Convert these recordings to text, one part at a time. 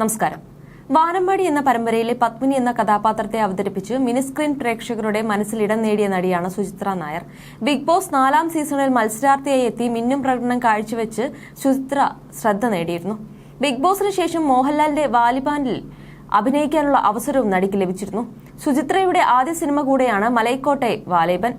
നമസ്കാരം. വാനമ്പാടി എന്ന പരമ്പരയിലെ പത്മിനി എന്ന കഥാപാത്രത്തെ അവതരിപ്പിച്ച് മിനിസ്ക്രീൻ പ്രേക്ഷകരുടെ മനസ്സിൽ ഇടം നേടിയ നടിയാണ് സുചിത്ര നായർ. ബിഗ് ബോസ് നാലാം സീസണിൽ മത്സരാർത്ഥിയായി എത്തി മിന്നും പ്രകടനം കാഴ്ചവെച്ച് സുചിത്ര ശ്രദ്ധ നേടിയിരുന്നു. ബിഗ് ബോസിന് ശേഷം മോഹൻലാലിന്റെ വാലിബാനിൽ അഭിനയിക്കാനുള്ള അവസരവും നടിക്ക് ലഭിച്ചിരുന്നു. സുചിത്രയുടെ ആദ്യ സിനിമ കൂടെയാണ് മലൈക്കോട്ടെ വാലിബൻ.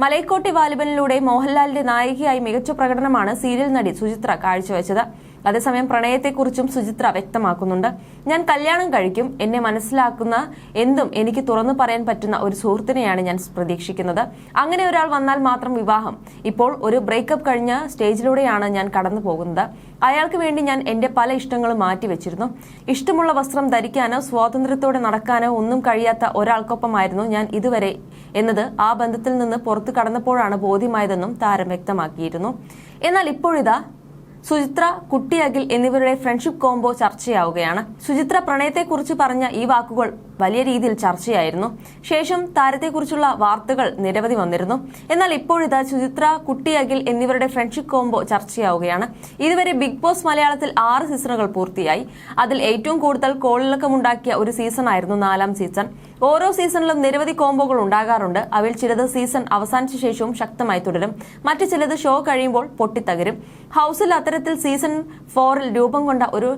മലൈക്കോട്ടെ വാലിബനിലൂടെ മോഹൻലാലിന്റെ നായികയായി മികച്ച പ്രകടനമാണ് സീരിയൽ നടി സുചിത്ര കാഴ്ചവെച്ചത്. അതേസമയം പ്രണയത്തെക്കുറിച്ചും സുചിത്ര വ്യക്തമാക്കുന്നുണ്ട്. ഞാൻ കല്യാണം കഴിക്കും എന്നെ മനസ്സിലാക്കുന്ന എന്തും എനിക്ക് തുറന്നു പറയാൻ പറ്റുന്ന ഒരു സുഹൃത്തിനെയാണ് ഞാൻ പ്രതീക്ഷിക്കുന്നത്. അങ്ങനെ ഒരാൾ വന്നാൽ മാത്രം വിവാഹം. ഇപ്പോൾ ഒരു ബ്രേക്കപ്പ് കഴിഞ്ഞ സ്റ്റേജിലൂടെയാണ് ഞാൻ കടന്നു പോകുന്നത്. അയാൾക്ക് വേണ്ടി ഞാൻ എന്റെ പല ഇഷ്ടങ്ങളും മാറ്റിവെച്ചിരുന്നു ഇഷ്ടമുള്ള വസ്ത്രം ധരിക്കാനോ സ്വാതന്ത്ര്യത്തോടെ നടക്കാനോ ഒന്നും കഴിയാത്ത ഒരാൾക്കൊപ്പമായിരുന്നു ഞാൻ ഇതുവരെ എന്നത്. ആ ബന്ധത്തിൽ നിന്ന് പുറത്തു കടന്നപ്പോഴാണ് ബോധ്യമായതെന്നും താരം വ്യക്തമാക്കിയിരുന്നു. എന്നാൽ ഇപ്പോഴിതാ സുചിത്ര കുട്ടി അഖിൽ എന്നിവരുടെ ഫ്രണ്ട്ഷിപ്പ് കോംബോ ചർച്ചയാവുകയാണ്. സുചിത്ര പ്രണയത്തെക്കുറിച്ച് പറഞ്ഞ ഈ വാക്കുകൾ വലിയ രീതിയിൽ ചർച്ചയായിരുന്നു. ശേഷം താരത്തെക്കുറിച്ചുള്ള വാർത്തകൾ നിരവധി വന്നിരുന്നു. എന്നാൽ ഇപ്പോഴിതാ സുചിത്ര കുട്ടിയകിൽ എന്നിവരുടെ ഫ്രണ്ട്ഷിപ്പ് കോംബോ ചർച്ചയാവുകയാണ്. ഇതുവരെ ബിഗ് ബോസ് മലയാളത്തിൽ ആറ് സീസണുകൾ പൂർത്തിയായി. അതിൽ ഏറ്റവും കൂടുതൽ കോളിളക്കമുണ്ടാക്കിയ ഒരു സീസൺ ആയിരുന്നു നാലാം സീസൺ ഓരോ സീസണിലും നിരവധി കോംബോകൾ ഉണ്ടാകാറുണ്ട്. അവയിൽ ചിലത് സീസൺ അവസാനിച്ച ശേഷവും ശക്തമായി തുടരും. മറ്റു ചിലത് ഷോ കഴിയുമ്പോൾ പൊട്ടിത്തകരും. ഹൌസിൽ അത്തരത്തിൽ സീസൺ ഫോറിൽ രൂപം കൊണ്ട ഒരു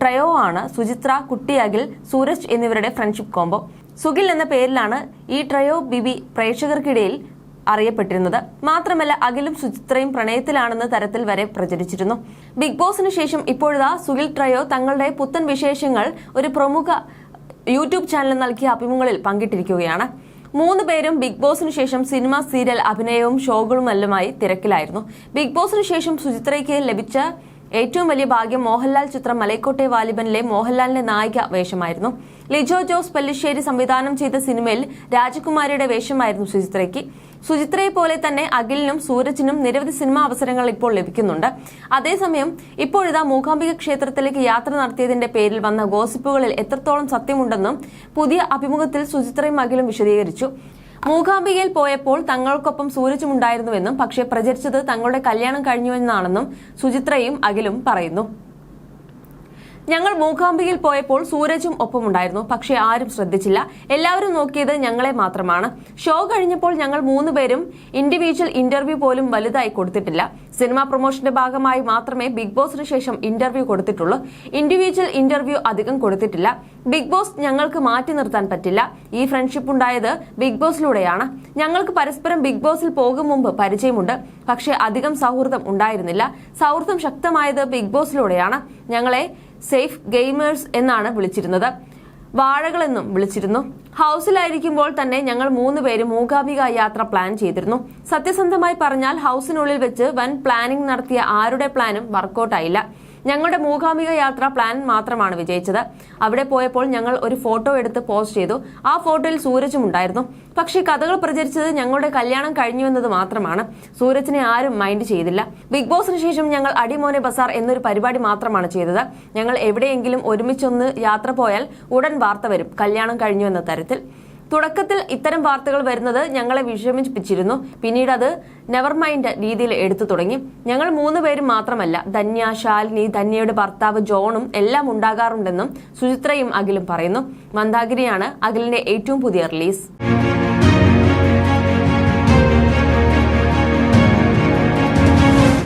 ട്രയോ ആണ് സുചിത്ര കുട്ടിയകിൽ സൂരജ് എന്നിവരുടെ ഫ്രണ്ട്ഷിപ്പ് കോംബോ സുഖിൽ എന്ന പേരിലാണ് ഈ ട്രയോ ബിബി പ്രേക്ഷകർക്കിടയിൽ അറിയപ്പെട്ടിരുന്നത്. മാത്രമല്ല അഖിലും സുചിത്രയും പ്രണയത്തിലാണെന്ന തരത്തിൽ വരെ പ്രചരിച്ചിരുന്നു. ബിഗ് ബോസിന് ശേഷം ഇപ്പോഴിതാ സുഖിൽ ട്രയോ തങ്ങളുടെ പുത്തൻ വിശേഷങ്ങൾ ഒരു പ്രമുഖ യൂട്യൂബ് ചാനൽ നൽകിയ അഭിമുഖങ്ങളിൽ പങ്കിട്ടിരിക്കുകയാണ്. മൂന്ന് പേരും ബിഗ് ബോസിന് ശേഷം സിനിമ സീരിയൽ അഭിനയവും ഷോകളുമെല്ലാമായി തിരക്കിലായിരുന്നു. ബിഗ് ബോസിന് ശേഷം സുചിത്രയ്ക്ക് ലഭിച്ച ഏറ്റവും വലിയ ഭാഗ്യം മോഹൻലാൽ ചിത്രം മലൈക്കോട്ടെ വാലിബനിലെ മോഹൻലാലിന്റെ നായിക വേഷമായിരുന്നു. ലിജോ ജോസ് പെല്ലിശ്ശേരി സംവിധാനം ചെയ്ത സിനിമയിൽ രാജകുമാരിയുടെ വേഷമായിരുന്നു സുചിത്രയ്ക്ക്. സുചിത്രയെ പോലെ തന്നെ അഖിലിനും സൂരജിനും നിരവധി സിനിമാ അവസരങ്ങൾ ഇപ്പോൾ ലഭിക്കുന്നുണ്ട്. അതേസമയം ഇപ്പോഴിതാ മൂകാംബിക ക്ഷേത്രത്തിലേക്ക് യാത്ര നടത്തിയതിന്റെ പേരിൽ വന്ന ഗോസിപ്പുകളിൽ എത്രത്തോളം സത്യമുണ്ടെന്നും പുതിയ അഭിമുഖത്തിൽ സുചിത്രയും അഖിലും വിശദീകരിച്ചു. മൂകാംബികയിൽ പോയപ്പോൾ തങ്ങൾക്കൊപ്പം സൂരജും ഉണ്ടായിരുന്നുവെന്നും പക്ഷേ പ്രചരിച്ചത് തങ്ങളുടെ കല്യാണം കഴിഞ്ഞുവെന്നാണെന്നും സുചിത്രയും അഖിലും പറയുന്നു. ഞങ്ങൾ മൂകാംബികയിൽ പോയപ്പോൾ സൂരജും ഒപ്പമുണ്ടായിരുന്നു. പക്ഷേ ആരും ശ്രദ്ധിച്ചില്ല. എല്ലാവരും നോക്കിയത് ഞങ്ങളെ മാത്രമാണ്. ഷോ കഴിഞ്ഞപ്പോൾ ഞങ്ങൾ മൂന്നുപേരും ഇൻഡിവിജ്വൽ ഇന്റർവ്യൂ പോലും വലുതായി കൊടുത്തിട്ടില്ല. സിനിമാ പ്രൊമോഷന്റെ ഭാഗമായി മാത്രമേ ബിഗ് ബോസിന് ശേഷം ഇന്റർവ്യൂ കൊടുത്തിട്ടുള്ളൂ. ഇൻഡിവിജ്വൽ ഇന്റർവ്യൂ അധികം കൊടുത്തിട്ടില്ല. ബിഗ് ബോസ് ഞങ്ങൾക്ക് മാറ്റി നിർത്താൻ പറ്റില്ല. ഈ ഫ്രണ്ട്ഷിപ്പ് ഉണ്ടായത് ബിഗ് ബോസിലൂടെയാണ്. ഞങ്ങൾക്ക് പരസ്പരം ബിഗ് ബോസിൽ പോകും മുമ്പ് പരിചയമുണ്ട്. പക്ഷേ അധികം സൗഹൃദം ഉണ്ടായിരുന്നില്ല. സൗഹൃദം ശക്തമായത് ബിഗ് ബോസിലൂടെയാണ്. ഞങ്ങളെ സേഫ് ഗെയിമേഴ്സ് എന്നാണ് വിളിച്ചിരുന്നത്. വാഴകളെന്നും വിളിച്ചിരുന്നു. ഹൗസിലായിരിക്കുമ്പോൾ തന്നെ ഞങ്ങൾ മൂന്ന് പേര് മൂകാംബിക യാത്ര പ്ലാൻ ചെയ്തിരുന്നു. സത്യസന്ധമായി പറഞ്ഞാൽ ഹൗസിനുള്ളിൽ വെച്ച് വൻ പ്ലാനിംഗ് നടത്തിയ ആരുടെ പ്ലാനും വർക്കൗട്ടായില്ല. ഞങ്ങളുടെ മൂകാംബിക യാത്ര പ്ലാൻ മാത്രമാണ് വിജയിച്ചത്. അവിടെ പോയപ്പോൾ ഞങ്ങൾ ഒരു ഫോട്ടോ എടുത്ത് പോസ്റ്റ് ചെയ്തു. ആ ഫോട്ടോയിൽ സൂരജും ഉണ്ടായിരുന്നു. പക്ഷേ കഥകൾ പ്രചരിച്ചത് ഞങ്ങളുടെ കല്യാണം കഴിഞ്ഞു എന്നത് മാത്രമാണ്. സൂരജിനെ ആരും മൈൻഡ് ചെയ്തില്ല. ബിഗ് ബോസിന് ശേഷം ഞങ്ങൾ അടിമോനെ ബസാർ എന്നൊരു പരിപാടി മാത്രമാണ് ചെയ്തത്. ഞങ്ങൾ എവിടെയെങ്കിലും ഒരുമിച്ചൊന്ന് യാത്ര പോയാൽ ഉടൻ വാർത്ത വരും. കല്യാണം കഴിഞ്ഞു എന്ന തരത്തിൽ. തുടക്കത്തിൽ ഇത്തരം വാർത്തകൾ വരുന്നത് ഞങ്ങളെ വിഷമിപ്പിച്ചിരുന്നു. പിന്നീട് അത് നെവർ മൈൻഡ് രീതിയിൽ എടുത്തു തുടങ്ങി. ഞങ്ങൾ മൂന്ന് പേരും മാത്രമല്ല ധന്യ ശാലിനി ധന്യയുടെ ഭർത്താവ് ജോണും എല്ലാം ഉണ്ടാകാറുണ്ടെന്നും സുചിത്രയും അഖിലും പറയുന്നു. മന്ദാഗിരിയാണ് അഖിലിന്റെ ഏറ്റവും പുതിയ റിലീസ്